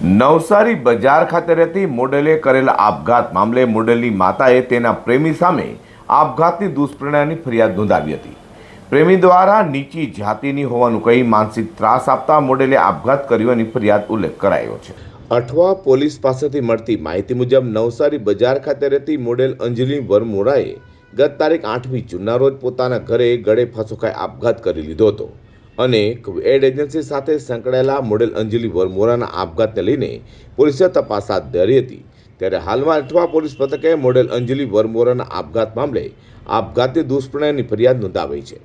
નવસારી બજાર ખાતે રહેતી મોડેલે કરેલા આપઘાત મામલે મોડેલની માતાએ તેના પ્રેમી સામે આપઘાતની દુષ્પરિણામની ફરિયાદ નોંધાવી હતી. પ્રેમી દ્વારા નીચી જાતિની હોવાનું કહી માનસિક ત્રાસ આપતા મોડેલે આપઘાત કર્યોની ફરિયાદ ઉલ્લેખ કરાયો છે. અઠવા પોલીસ પાસેથી મળતી માહિતી મુજબ નવસારી બજાર ખાતે રહેતી મોડેલ અંજલિ વરમોરાએ ગત તારીખ આઠમી જૂનના રોજ પોતાના ઘરે ગળે ફાંસો આપઘાત કરી લીધો હતો. અને એડ એજન્સી સાથે સંકળાયેલા મોડેલ અંજલિ વરમોરાના આપઘાતને લઈને પોલીસે તપાસ હાથ ધરી હતી. ત્યારે હાલમાં અઠવા પોલીસ મથકે મોડેલ અંજલિ વરમોરાના આપઘાત મામલે આપઘાતી દુષ્પ્રણયની ફરિયાદ નોંધાવી છે.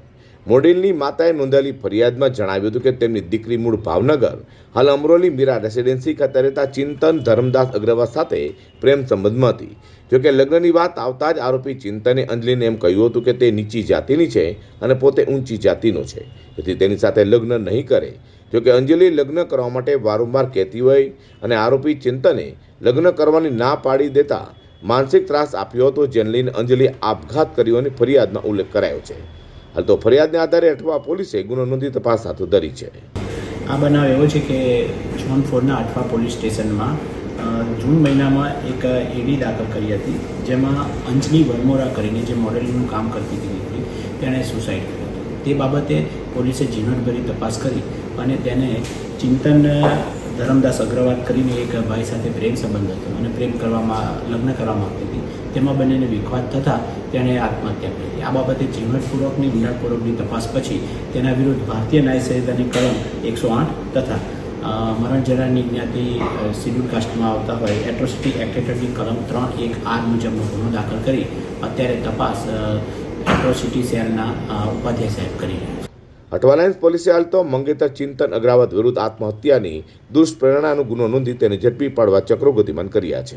મોડેલની માતાએ નોંધાયેલી ફરિયાદમાં જણાવ્યું હતું કે તેમની દીકરી મૂળ ભાવનગર, હાલ અમરોલી મીરા રેસિડેન્સી ખાતે રહેતા ચિંતન ધરમદાસ અગ્રવાલ સાથે પ્રેમ સંબંધમાં હતી. જોકે લગ્નની વાત આવતા જ આરોપી ચિંતને અંજલિને એમ કહ્યું હતું કે તે નીચી જાતિની છે અને પોતે ઊંચી જાતિનો છે, તેથી તેની સાથે લગ્ન નહીં કરે. જોકે અંજલિ લગ્ન કરવા માટે વારંવાર કહેતી હોય અને આરોપી ચિંતને લગ્ન કરવાની ના પાડી દેતા માનસિક ત્રાસ આપ્યો હતો, જેને લઈને અંજલિ આપઘાત કર્યો અને ફરિયાદમાં ઉલ્લેખ કરાયો છે. હાલ તો ફરિયાદને આધારે અઠવા પોલીસે ગુનો નોંધી તપાસ હાથ ધરી છે. આ બનાવ એવો છે કે ઝોન ફોરના અઠવા પોલીસ સ્ટેશનમાં જૂન મહિનામાં એક એડી દાખલ કરી હતી, જેમાં અંજલિ વરમોરા કરીને જે મોડેલિંગનું કામ કરતી હતી દીકરી, તેણે સુસાઇડ કર્યું તે બાબતે પોલીસે ઝીણવટભરી તપાસ કરી અને તેને ચિંતન ધરમદાસ અગ્રવાલ કરીને એક ભાઈ સાથે પ્રેમ સંબંધ હતો અને પ્રેમ કરવામાં, લગ્ન કરવા માંગતી હતી. તેમાં બંનેને વિખવાદ થતાં તેણે આત્મહત્યા કરી હતી. આ બાબતે ઝીણવટપૂર્વકની ઊંડાણપૂર્વકની તપાસ પછી તેના વિરુદ્ધ ભારતીય ન્યાય સંહિતાની કલમ એકસો આઠ તથા મરણ જરાની જ્ઞાતિ શિડ્યુલ કાસ્ટમાં આવતા હોય, એટ્રોસિટી એક્ટ હેઠળની કલમ ત્રણ એક આર મુજબનો ગુનો દાખલ કરી અત્યારે તપાસ એટ્રોસિટી સેલના ઉપાધ્યાય સાહેબ કરી રહ્યા છે. અઠવાલાઇન્સ પોલીસે હાલ તો મંગેતર ચિંતન અગ્રાવત વિરુદ્ધ આત્મહત્યાની દુષ્પ્રેરણાનો ગુનો નોંધી તેને ઝડપી પાડવા ચક્રો ગતિમાન કર્યા છે.